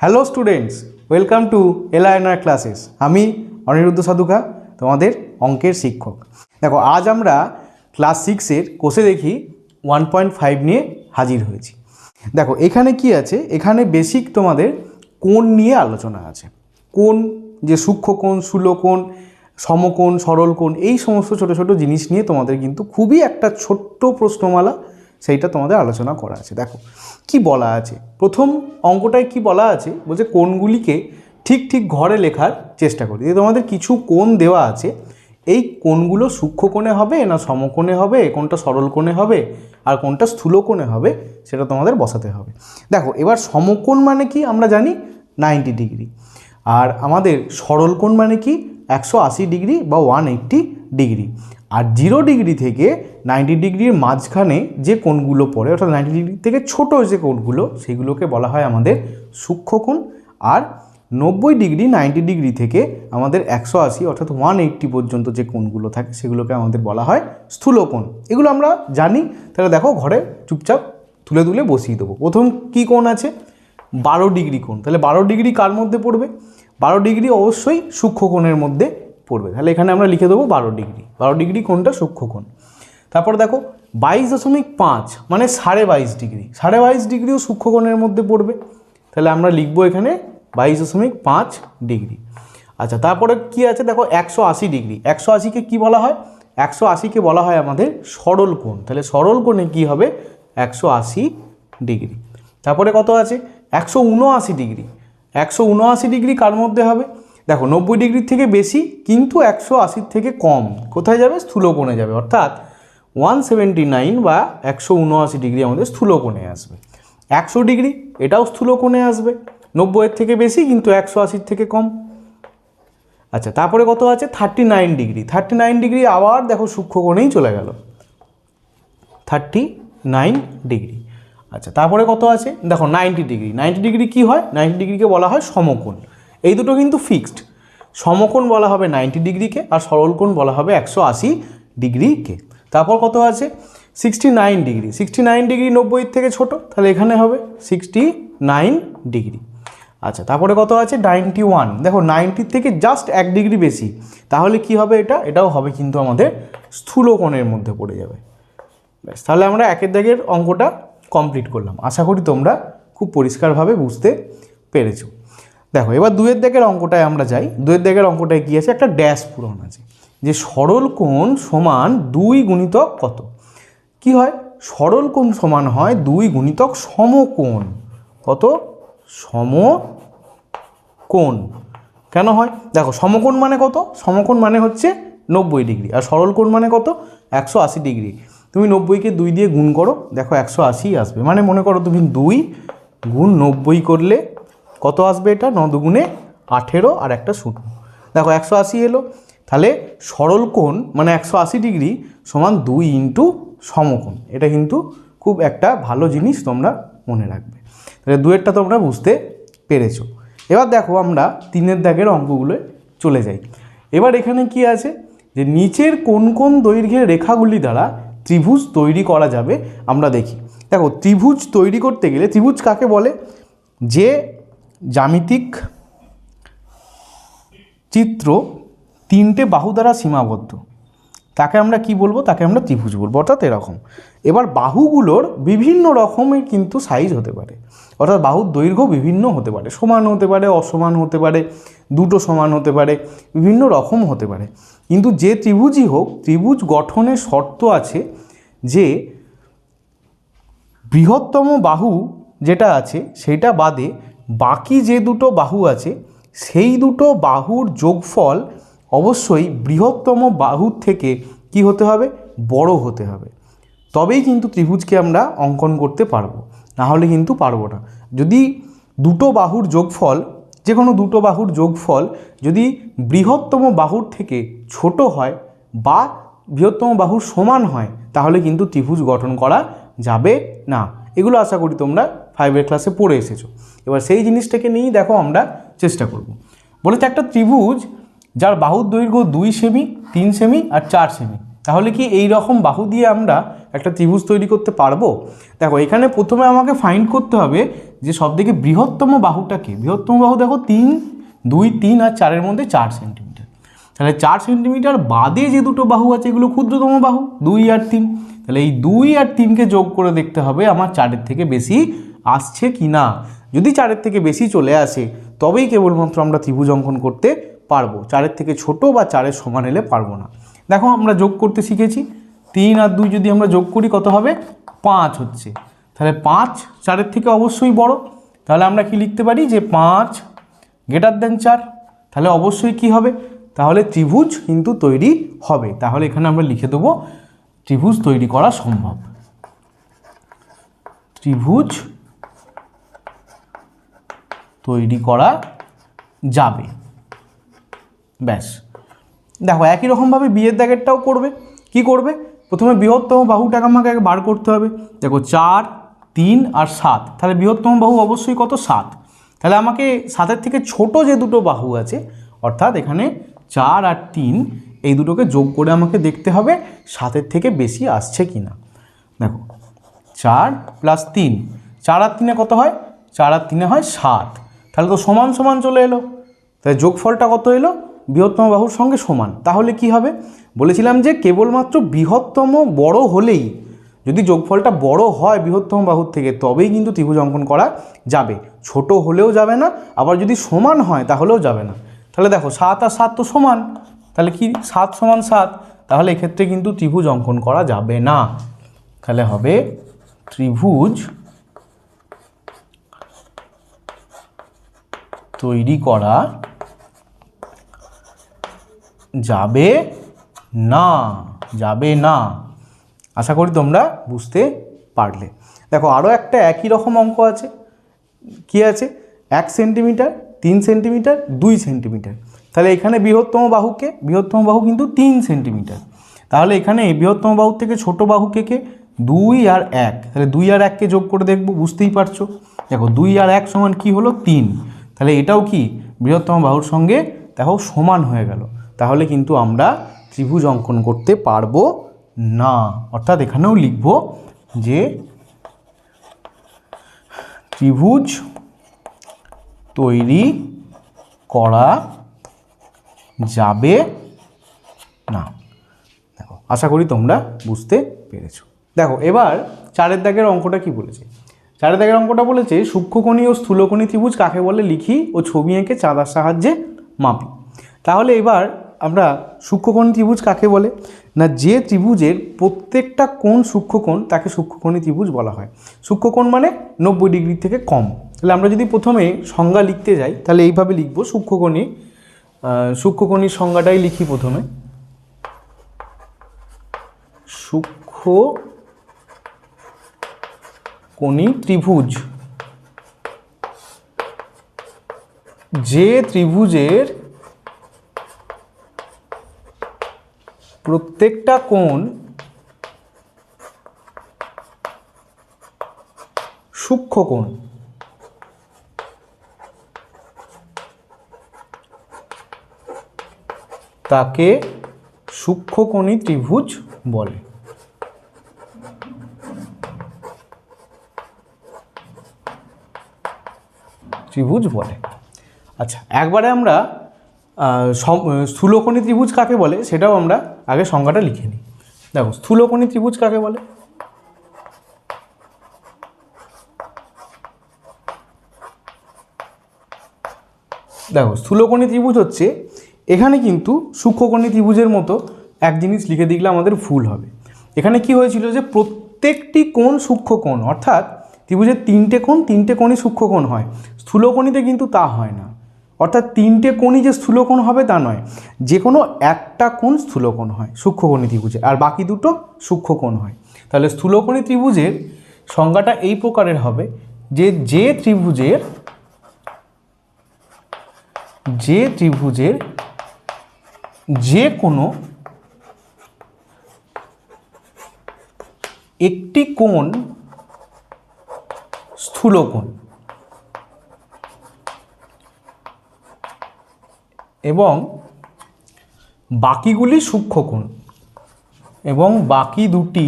Hello students welcome to এলায়নার classes আমি অনিরুদ্ধ সাধুকা, তোমাদের অঙ্কের শিক্ষক। দেখো, আজ আমরা ক্লাস সিক্সের কোষে দেখি ওয়ান পয়েন্ট ফাইভ নিয়ে হাজির হয়েছি। দেখো, এখানে কি আছে? এখানে বেসিক তোমাদের কোণ নিয়ে আলোচনা আছে। কোণ, যে সূক্ষ্ম কোণ স্থূলকোণ সমকোণ, সরল কোণ, এই সমস্ত ছোট ছোট জিনিস নিয়ে তোমাদের কিন্তু খুবই একটা ছোট্ট প্রশ্নমালা সেইটা তোমাদের আলোচনা করা আছে। দেখো, কি বলা আছে? প্রথম অঙ্কটায় কি বলা আছে? বলছে কোনগুলিকে ঠিক ঠিক ঘরে লেখার চেষ্টা করি। তোমাদের কিছু কোণ দেওয়া আছে, এই কোণগুলো সূক্ষ্ম কোণে হবে না সমকোণে হবে? কোনটা সরল কোণে হবে? আর কোনটা স্থূল কোণে হবে? সেটা তোমাদের বসাতে হবে। দেখো, এবার সমকোণ মানে কি? আমরা জানি নাইনটি ডিগ্রি। আর আমাদের সরল কোণ মানে কি? একশো আশি ডিগ্রি বা ওয়ান এইট্টি ডিগ্রি। আর জিরো ডিগ্রি থেকে নাইনটি ডিগ্রির মাঝখানে যে কোণগুলো পড়ে, অর্থাৎ নাইনটি ডিগ্রি থেকে ছোট যে কোণগুলো, সেগুলোকে বলা হয় আমাদের সূক্ষ্ম কোণ আর নব্বই ডিগ্রি, নাইনটি ডিগ্রি থেকে আমাদের একশো আশি, অর্থাৎ ওয়ান এইট্টি পর্যন্ত যে কোণগুলো থাকে, সেগুলোকে আমাদের বলা হয় স্থূল কোণ এগুলো আমরা জানি। তাহলে দেখো, ঘরে চুপচাপ তুলে তুলে বসিয়ে দেবো। প্রথম কী কোণ আছে? বারো ডিগ্রি কোণ। তাহলে বারো ডিগ্রি কার মধ্যে পড়বে? বারো ডিগ্রি অবশ্যই সূক্ষ্ম কোণের মধ্যে। পড়বে। তাহলে এখানে আমরা লিখে দেবো বারো ডিগ্রি। বারো ডিগ্রি কোনটা সূক্ষ্ম কোণ। তারপরে দেখো, বাইশ দশমিক পাঁচ মানে সাড়ে বাইশ ডিগ্রি। সাড়ে বাইশ ডিগ্রিও সূক্ষ্মকোণের মধ্যে পড়বে। তাহলে আমরা লিখব এখানে বাইশ দশমিক পাঁচ ডিগ্রি। আচ্ছা তারপরে কি আছে? দেখো, একশো আশি ডিগ্রি। একশো আশিকে কী বলা হয়? একশো আশিকে বলা হয় আমাদের সরল কোণ। তাহলে সরল কোণে কী হবে? একশো আশি ডিগ্রি। তারপরে কত আছে? একশো উনআশি ডিগ্রি। একশো উনআশি ডিগ্রি কার মধ্যে হবে? দেখো, নব্বই ডিগ্রির থেকে বেশি, কিন্তু একশো আশির থেকে কম। কোথায় যাবে? স্থূলকোণে যাবে। অর্থাৎ ওয়ান সেভেন্টি নাইন বা একশো উনআশি ডিগ্রি আমাদের স্থূলকোণে আসবে। একশো ডিগ্রি, এটাও স্থূলকোণে আসবে। নব্বইয়ের থেকে বেশি, কিন্তু একশো আশির থেকে কম। আচ্ছা তারপরে কত আছে? Thirty nine degree. Thirty nine degree আবার দেখো সূক্ষ্ম কোণেই চলে গেল। Thirty nine degree. আচ্ছা তারপরে কত আছে? দেখো নাইনটি ডিগ্রি। নাইনটি ডিগ্রি কী হয়? নাইনটি ডিগ্রিকে বলা হয় সমকোণ। এই দুটো কিন্তু ফিক্সড সমকোণ বলা হবে নাইনটি ডিগ্রিকে আর সরলকোণ বলা হবে একশো আশি ডিগ্রিকে। তারপর কত আছে? Sixty nine degree. Sixty nine degree নব্বইয়ের থেকে ছোট, তাহলে এখানে হবে সিক্সটি নাইন ডিগ্রি। আচ্ছা তারপরে কত আছে? নাইনটি ওয়ান দেখো নাইনটির থেকে জাস্ট এক ডিগ্রি বেশি, তাহলে কি হবে এটা? এটাও হবে কিন্তু আমাদের স্থূল কোণের মধ্যে পড়ে যাবে। ব্যাস, তাহলে আমরা একের দাগের অঙ্কটা কমপ্লিট করলাম। আশা করি তোমরা খুব পরিষ্কারভাবে বুঝতে পেরেছ। দেখো, এবার দুয়ের দাগের অঙ্কটায় আমরা যাই। দুয়ের দাগের অঙ্কটায় কী আছে? একটা ড্যাশ পূরণ আছে। যে সরল কোণ সমান দুই গুণিতক কত? কি হয়? সরল কোণ সমান হয় দুই গুণিতক সমকোণ। কত? সম কোণ কেন হয়? দেখো, সমকোণ মানে কত? সমকোণ মানে হচ্ছে নব্বই ডিগ্রি। আর সরল কোণ মানে কত? একশো আশি ডিগ্রি। তুমি নব্বইকে দুই দিয়ে গুণ করো। দেখো, একশো আশি আসবে। মানে মনে করো তুমি দুই গুণ নব্বই করলে কত আসবে এটা? ন দুগুণে আঠেরো আর একটা শূন্য। দেখো, একশো আশি এলো। তাহলে সরল কোণ মানে একশো আশি ডিগ্রি সমান দুই ইন্টু সমকোণ। এটা কিন্তু খুব একটা ভালো জিনিস তোমরা মনে রাখবে। তাহলে দুয়েরটা তোমরা বুঝতে পেরেছ। এবার দেখো আমরা তিনের দাগের অঙ্কগুলোয় চলে যাই। এবার এখানে কি আছে? যে নিচের কোন কোন দৈর্ঘ্যের রেখাগুলি দ্বারা ত্রিভুজ তৈরি করা যাবে আমরা দেখি। দেখো, ত্রিভুজ তৈরি করতে গেলে ত্রিভুজ কাকে বলে? যে জ্যামিতিক চিত্র তিনটে বাহু দ্বারা সীমাবদ্ধ। তাকে আমরা কি বলব? তাকে আমরা ত্রিভুজ বলব। অর্থাৎ এরকম। এবার বাহুগুলোর বিভিন্ন রকমের কিন্তু সাইজ হতে পারে। অর্থাৎ বাহুর দৈর্ঘ্য বিভিন্ন হতে পারে। সমান হতে পারে, অসমান হতে পারে, দুটো সমান হতে পারে, বিভিন্ন রকম হতে পারে। কিন্তু যে ত্রিভুজই হোক, ত্রিভুজ গঠনের শর্ত আছে যে বৃহত্তম বাহু যেটা আছে, সেটা বাদে বাকি যে দুটো বাহু আছে, সেই দুটো বাহুর যোগফল অবশ্যই বৃহত্তম বাহুর থেকে কি হতে হবে? বড় হতে হবে। তবেই কিন্তু ত্রিভুজকে আমরা অঙ্কন করতে পারব। না হলে কিন্তু পারব না। যদি দুটো বাহুর যোগফল, যে কোনো দুটো বাহুর যোগফল যদি বৃহত্তম বাহুর থেকে ছোট হয় বা বৃহত্তম বাহুর সমান হয়, তাহলে কিন্তু ত্রিভুজ গঠন করা যাবে না। এগুলো আশা করি তোমরা ফাইভের ক্লাসে পড়ে এসেছ। এবার সেই জিনিসটাকে নিয়েই দেখো আমরা চেষ্টা করব। বলেছে একটা ত্রিভুজ, যার বাহুর দৈর্ঘ্য দুই সেমি, তিন সেমি আর চার সেমি। তাহলে কি এই রকম বাহু দিয়ে আমরা একটা ত্রিভুজ তৈরি করতে পারব? দেখো, এখানে প্রথমে আমাকে ফাইন্ড করতে হবে যে সবথেকে বৃহত্তম বাহুটাকে। বৃহত্তম বাহু দেখো তিন, দুই, তিন আর চারের মধ্যে চার সেন্টিমিটার তাহলে চার সেন্টিমিটার বাদে যে দুটো বাহু আছে, এগুলো ক্ষুদ্রতম বাহু, দুই আর তিন। তাহলে এই দুই আর তিনকে যোগ করে দেখতে হবে, আমার চারের থেকে বেশি আসছে কি না? যদি চারের থেকে বেশি চলে আসে, তবেই কেবলমাত্র আমরা ত্রিভুজ অঙ্কন করতে পারব। চারের থেকে ছোট বা চারের সমান এলে পারব না। দেখো, আমরা যোগ করতে শিখেছি। তিন আর দুই যদি আমরা যোগ করি, কত হবে? পাঁচ হচ্ছে। তাহলে পাঁচ চারের থেকে অবশ্যই বড়। তাহলে আমরা কি লিখতে পারি? যে পাঁচ গ্রেটার দেন চার। তাহলে অবশ্যই কি হবে? তাহলে ত্রিভুজ কিন্তু তৈরি হবে। তাহলে এখানে আমরা লিখে দেবো, ত্রিভুজ তৈরি করা সম্ভব। ত্রিভুজ তৈরি করা যাবে। ব্যাস। দেখো, একই রকমভাবে বিয়ের দাগেরটাও করবে। কি করবে? প্রথমে বৃহত্তম বাহুটাকে আমাকে আগে বার করতে হবে। দেখো, চার, তিন আর সাত। তাহলে বৃহত্তম বাহু অবশ্যই কত? সাত। তাহলে আমাকে সাতের থেকে ছোট যে দুটো বাহু আছে, অর্থাৎ এখানে চার আর তিন, এই দুটোকে যোগ করে আমাকে দেখতে হবে সাতের থেকে বেশি আসছে কি না দেখো, চার প্লাস তিন। চার আর তিনে কত হয়? চার আর তিনে হয় সাত। তাহলে তো সমান সমান চলে এলো। তাই যোগফলটা কত এলো? বৃহত্তম বাহুর সঙ্গে সমান। তাহলে কি হবে? বলেছিলাম যে কেবলমাত্র বৃহত্তম বড় হলেই যদি যোগফলটা বড় হয় বৃহত্তম বাহুর থেকে, তবেই কিন্তু ত্রিভুজ অঙ্কন করা যাবে। ছোট হলেও যাবে না, আবার যদি সমান হয় তাহলেও যাবে না। তাহলে দেখো, সাত আর সাত তো সমান। তাহলে কি? সাত সমান সাত। তাহলে এক্ষেত্রে কিন্তু ত্রিভুজ অঙ্কন করা যাবে না। তাহলে হবে ত্রিভুজ তৈরি করা যাবে না যাবে না। আশা করি তোমরা বুঝতে পারলে। দেখো আরও একটা একই রকম অঙ্ক আছে। কি আছে? এক সেন্টিমিটার, তিন সেন্টিমিটার, দুই সেন্টিমিটার। তাহলে এখানে বৃহত্তম বাহুকে, বৃহত্তম বাহু কিন্তু তিন সেন্টিমিটার। তাহলে এখানে বৃহত্তম বাহু থেকে ছোট বাহুকে কে দুই আর এক। তাহলে দুই আর এককে যোগ করে দেখব, বুঝতেই পারছ। দেখো, দুই আর এক সমান কি হলো? তিন। তাহলে এটাও কি? বৃহত্তম বাহুর সঙ্গে দেখো সমান হয়ে গেল। তাহলে কিন্তু আমরা ত্রিভুজ অঙ্কন করতে পারব না। অর্থাৎ এখানেও লিখব যে ত্রিভুজ তৈরি করা যাবে না। দেখো, আশা করি তোমরা বুঝতে পেরেছ। দেখো, এবার চারের দাগের অঙ্কটা কি বলেছে? চারের দাগের অঙ্কটা বলেছে, সূক্ষ্মকণি ও স্থূলকণি ত্রিভুজ কাকে বলে? লিখি ও ছবি এঁকে চাঁদার সাহায্যে মাপি। তাহলে এবার আমরা সূক্ষ্মকোণ ত্রিভুজ কাকে বলে? না, যে ত্রিভুজের প্রত্যেকটা কোণ সূক্ষ্মকোণ, তাকে সূক্ষ্মকোণী ত্রিভুজ বলা হয়। সূক্ষ্মকোণ মানে নব্বই ডিগ্রি থেকে কম। তাহলে আমরা যদি প্রথমে সংজ্ঞা লিখতে যাই, তাহলে এইভাবে লিখব, সূক্ষ্মকোণী সূক্ষ্মকোণীর সংজ্ঞাটাই লিখি প্রথমে। সূক্ষ্ম কোণী ত্রিভুজ। যে ত্রিভুজের প্রত্যেকটা কোণ সূক্ষ্ম কোণ। তাকে সূক্ষ্মকোণী ত্রিভুজ বলে। ত্রিভুজ বলে। আচ্ছা একবারে আমরা স্থূলকোণী ত্রিভুজ কাকে বলে সেটাও আমরা আগে সংজ্ঞাটা লিখে নিই। দেখো, স্থূলকোণী ত্রিভুজ কাকে বলে? দেখো, স্থূলকোণী ত্রিভুজ হচ্ছে, এখানে কিন্তু সূক্ষ্মকোণী ত্রিভুজের মতো এক জিনিস লিখে দিলে আমাদের ভুল হবে। এখানে কি হয়েছিল যে প্রত্যেকটি কোণ সূক্ষ্মকোণ, অর্থাৎ ত্রিভুজের তিনটে কোণ, তিনটে কোণই সূক্ষ্মকোণ হয়। স্থূলকোণীতে কিন্তু তা হয় না। অর্থাৎ তিনটে কোণই যে স্থূলকোণ হবে তা নয়। যে কোনো একটা কোণ স্থূলকোণ হয়, সূক্ষ্মকোণী ত্রিভুজে, আর বাকি দুটো সূক্ষ্মকোণ হয়। তাহলে স্থূলকোণী ত্রিভুজের সংজ্ঞাটা এই প্রকারের হবে যে যে ত্রিভুজের যে ত্রিভুজের যে কোনো একটি কোণ স্থূলকোণ এবং বাকিগুলি সূক্ষ্মকোণ এবং বাকি দুটি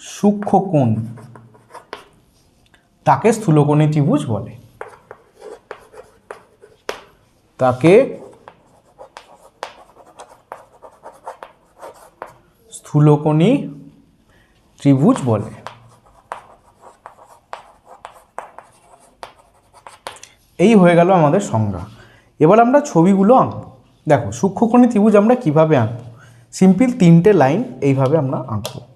সূক্ষ্ম কোণ। তাকে স্থূলকোণী ত্রিভুজ বলে। তাকে স্থূলকোণী ত্রিভুজ বলে। এই হয়ে গেল আমাদের সংজ্ঞা। এবার আমরা ছবিগুলো আঁকব। দেখো, সূক্ষ্মকোণী ত্রিভুজ আমরা কীভাবে আঁকব? সিম্পল তিনটে লাইন এইভাবে আমরা আঁকবো।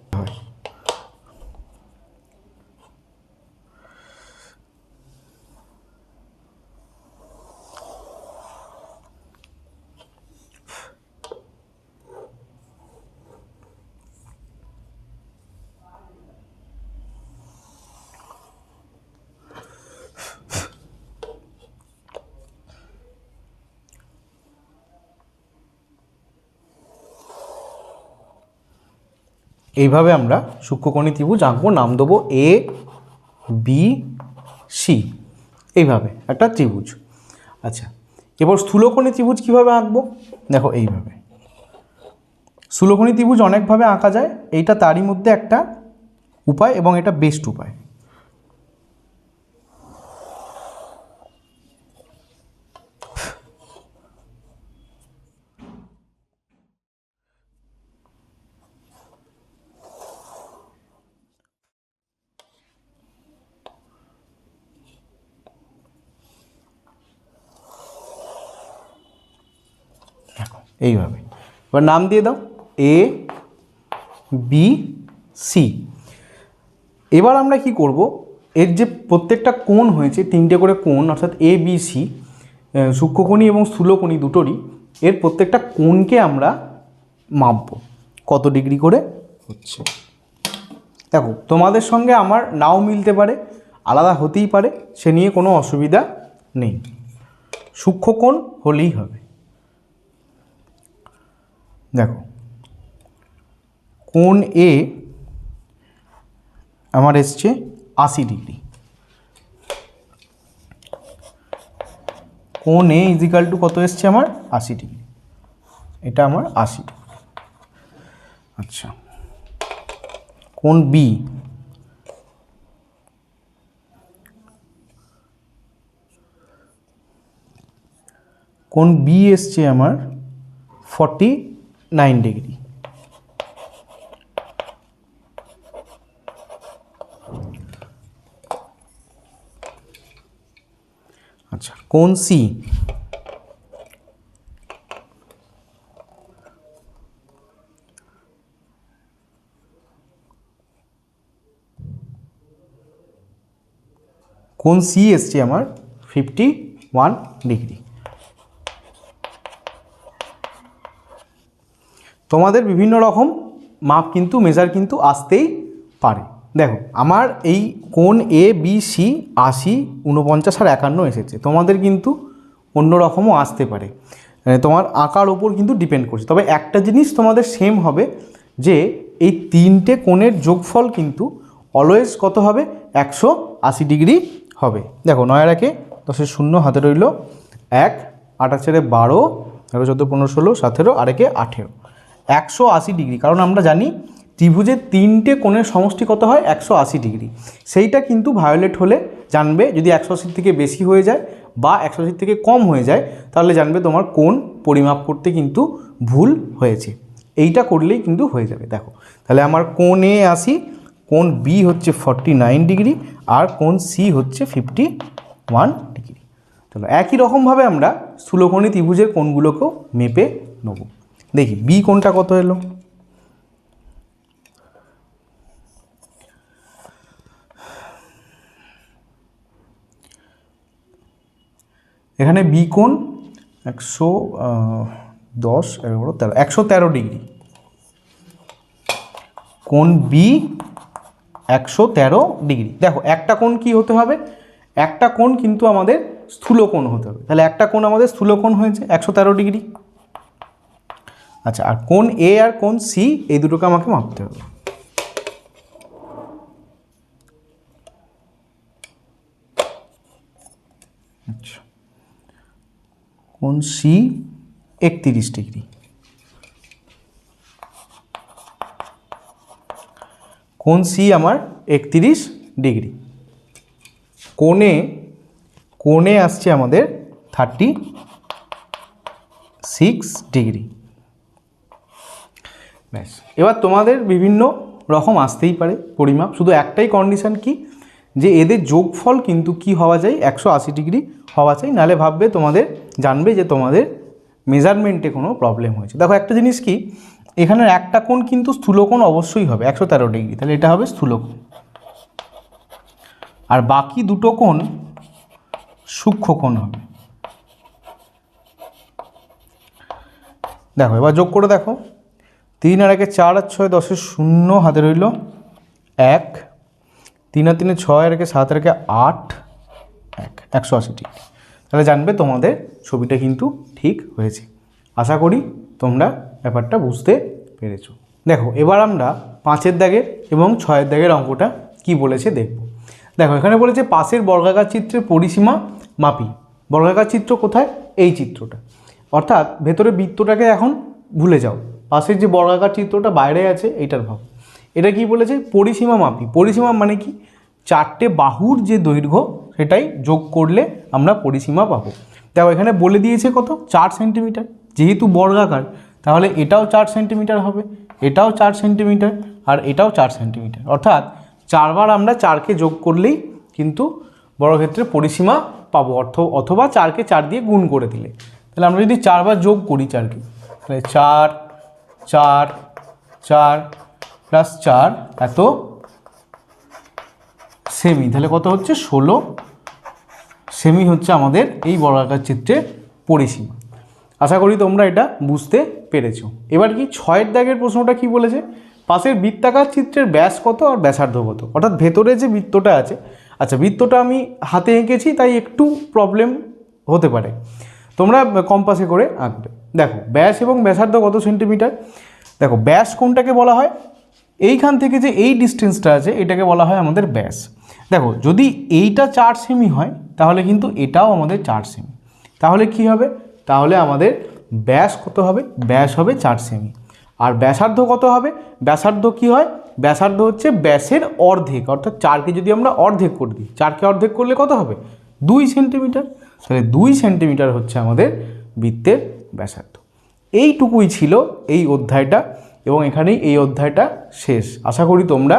এইভাবে আমরা সূক্ষ্মকণি ত্রিভুজ আঁকবো, নাম দেবো এ বি সি এইভাবে, একটা ত্রিভুজ। আচ্ছা এবার স্থূলকোণী ত্রিভুজ কীভাবে আঁকবো? দেখো, এইভাবে। স্থূলকোণী ত্রিভুজ অনেকভাবে আঁকা যায়, এইটা তারই মধ্যে একটা উপায় এবং এটা বেস্ট উপায়। এইভাবে। এবার নাম দিয়ে দাও এ বি সি এবার আমরা কি করব? এর যে প্রত্যেকটা কোণ হয়েছে তিনটে করে কোণ অর্থাৎ এ বি সি সূক্ষ্মকোণী এবং স্থূলকোণী দুটোরই এর প্রত্যেকটা কোণকে আমরা মাপবো। কত ডিগ্রি করে? হচ্ছে। দেখো তোমাদের সঙ্গে আমার নাও মিলতে পারে আলাদা হতেই পারে সে নিয়ে কোনো অসুবিধা নেই। সূক্ষ্মকোণ হলেই হবে। দেখো। কোণ এ আমার এসছে আশি ডিগ্রি। কোণ এ ইজিক্যাল টু কত এসছে আমার? আশি ডিগ্রি। এটা আমার আশি। আচ্ছা। কোণ বি কোণ বি এসছে আমার ফর্টি নাইন ডিগ্রি আচ্ছা কোন সি কোন সি এসছে আমার? ফিফটি ওয়ান ডিগ্রি তোমাদের বিভিন্ন রকম মাপ কিন্তু মেজার কিন্তু আসতেই পারে। দেখো, আমার এই কোন এ বি সি আশি উনপঞ্চাশ আর একান্ন এসেছে। তোমাদের কিন্তু অন্য রকমও আসতে পারে। মানে তোমার আঁকার ওপর কিন্তু ডিপেন্ড করছে। তবে একটা জিনিস তোমাদের সেম হবে যে, এই তিনটে কোণের যোগফল কিন্তু অলওয়েজ কত হবে? একশো আশি ডিগ্রি হবে। দেখো নয় একে দশের শূন্য, হাতে রইল এক আট চারে বারো তেরো চোদ্দ, পনেরো, ষোলো, সতেরো, আরেকে আঠেরো। একশো আশি ডিগ্রি। কারণ আমরা জানি ত্রিভুজের তিনটে কোণের সমষ্টি কত হয়? একশো আশি ডিগ্রি। সেইটা কিন্তু ভায়োলেট হলে জানবে যদি একশো আশির থেকে বেশি হয়ে যায় বা একশো আশির থেকে কম হয়ে যায়, তাহলে জানবে তোমার কোন পরিমাপ করতে কিন্তু ভুল হয়েছে। এইটা করলেই কিন্তু হয়ে যাবে। দেখো, তাহলে আমার কোন এ আসি কোন বি হচ্ছে ফর্টি নাইন ডিগ্রি আর কোন সি হচ্ছে ফিফটি ওয়ান ডিগ্রি। চলো একই রকমভাবে আমরা স্থূলকোণী ত্রিভুজের কোণগুলোকেও মেপে নেব। দেখি বি কোনটা কত এলো? এখানে বি কোণ একশো দশ এগারো তেরো, একশো তেরো ডিগ্রি। কোণ বি একশো তেরো ডিগ্রি। দেখো, একটা কোণ কি হতে হবে? একটা কোণ কিন্তু আমাদের স্থূল কোণ হতে হবে। তাহলে একটা কোণ আমাদের স্থূল কোণ হয়েছে, একশো তেরো ডিগ্রি। আচ্ছা আর কোন এ আর কোন সি এই দুটোকে আমাকে মাপতে হবে। আচ্ছা কোণ সি একত্রিশ ডিগ্রি। কোন সি আমার একত্রিশ ডিগ্রি। কোণে কোণে আসছে আমাদের থার্টি সিক্স ডিগ্রি। ব্যাস। এবার তোমাদের বিভিন্ন রকম আসতেই পারে পরিমাপ। শুধু একটাই কন্ডিশন কি? যে এদের যোগফল কিন্তু কি হওয়া যায়? একশো আশি ডিগ্রি হওয়া চাই নালে ভাববে তোমাদের, জানবে যে তোমাদের মেজারমেন্টে কোনো প্রবলেম হয়েছে। দেখো একটা জিনিস কি? এখানের একটা কোণ কিন্তু স্থূলকোণ অবশ্যই হবে, একশো তেরো ডিগ্রি। তাহলে এটা হবে স্থূলকোণ। আর বাকি দুটো কোণ সূক্ষ্মকোণ হবে। দেখো, এবার যোগ করে দেখো। তিন আর একে চার আর ছয় দশের শূন্য হাতে রইল এক। তিন আর তিনে ছয় আর একে সাত আর একে আট। এক, একশো আশি ডিগ্রি তাহলে জানবে তোমাদের ছবিটা কিন্তু ঠিক হয়েছে। আশা করি তোমরা ব্যাপারটা বুঝতে পেরেছ। দেখো, এবার আমরা পাঁচের দাগের এবং ছয়ের দাগের অঙ্কটা কি বলেছে দেখব। দেখো, এখানে বলেছে পাশের বর্গাকার চিত্রের পরিসীমা মাপি। বর্গাকার চিত্র কোথায়? এই চিত্রটা। অর্থাৎ ভেতরে বৃত্তটাকে এখন ভুলে যাও। পাশের যে বর্গাকার চিত্রটা বাইরে আছে এটার ভাব। এটা কি বলেছে? পরিসীমা মাপি। পরিসীমা মানে কি? চারটে বাহুর যে দৈর্ঘ্য, সেটাই যোগ করলে আমরা পরিসীমা পাবো। দেখো, এখানে বলে দিয়েছে কত? চার সেন্টিমিটার। যেহেতু বর্গাকার তাহলে এটাও চার সেন্টিমিটার হবে, এটাও চার সেন্টিমিটার, আর এটাও চার সেন্টিমিটার। অর্থাৎ চারবার আমরা চারকে যোগ করলেই কিন্তু বর্গক্ষেত্রে পরিসীমা পাবো, অর্থ, অথবা চারকে চার দিয়ে গুণ করে দিলে। তাহলে আমরা যদি চারবার যোগ করি চারকে, তাহলে চার চার চার প্লাস চার এত সেমি তাহলে কত হচ্ছে? ষোলো। সেমি হচ্ছে আমাদের এই বর্গাকার চিত্রের পরিসীমা। আশা করি তোমরা এটা বুঝতে পেরেছ। এবার কি ছয়ের দাগের প্রশ্নটা কি বলেছে? পাশের বৃত্তাকার চিত্রের ব্যাস কত আর ব্যাসার্ধ কত? অর্থাৎ ভেতরে যে বৃত্তটা আছে আচ্ছা বৃত্তটা আমি হাতে এঁকেছি, তাই একটু প্রবলেম হতে পারে। তোমরা কম্পাসে করে আঁকবে। দেখো, ব্যাস এবং ব্যাসার্ধ কত সেন্টিমিটার দেখো, ব্যাস কোনটাকে বলা হয়? এইখান থেকে যে এই ডিস্টেন্সটা আছে, এটাকে বলা হয় আমাদের ব্যাস। দেখো, যদি এইটা চার সেমি হয়, তাহলে কিন্তু এটাও আমাদের চার সেমি তাহলে কি হবে? তাহলে আমাদের ব্যাস কত হবে? ব্যাস হবে চার সেমি আর ব্যাসার্ধ কত হবে? ব্যাসার্ধ কি হয়? ব্যাসার্ধ হচ্ছে ব্যাসের অর্ধেক। অর্থাৎ চারকে যদি আমরা অর্ধেক করে দিই, চারকে অর্ধেক করলে কত হবে? দুই সেন্টিমিটার তাহলে দুই সেন্টিমিটার হচ্ছে আমাদের বৃত্তের ব্যাসার্ধ। এইটুকুই ছিল এই অধ্যায়টা এবং এখানেই এই অধ্যায়টা শেষ। আশা করি তোমরা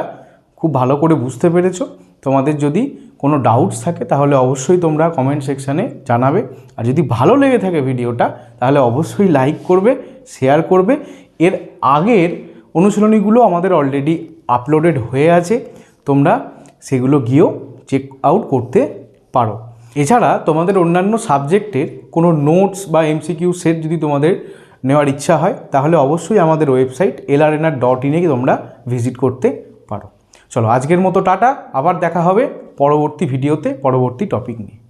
খুব ভালো করে বুঝতে পেরেছ। তোমাদের যদি কোনো ডাউটস থাকে তাহলে অবশ্যই তোমরা কমেন্ট সেকশানে জানাবে। আর যদি ভালো লেগে থাকে ভিডিওটা, তাহলে অবশ্যই লাইক করবে শেয়ার করবে। এর আগের অনুশীলনীগুলো আমাদের অলরেডি আপলোডেড হয়ে আছে। তোমরা সেগুলো গিয়েও চেক আউট করতে পারো। এছাড়া তোমাদের অন্যান্য সাবজেক্টের কোনো নোটস বা এমসিকিউ সেট যদি তোমাদের নেওয়ার ইচ্ছা হয়, তাহলে অবশ্যই আমাদের ওয়েবসাইট এলআরএনআর ডট ইনে তোমরা ভিজিট করতে পারো। চলো, আজকের মতো টাটা, আবার দেখা হবে পরবর্তী ভিডিওতে, পরবর্তী টপিক নিয়ে।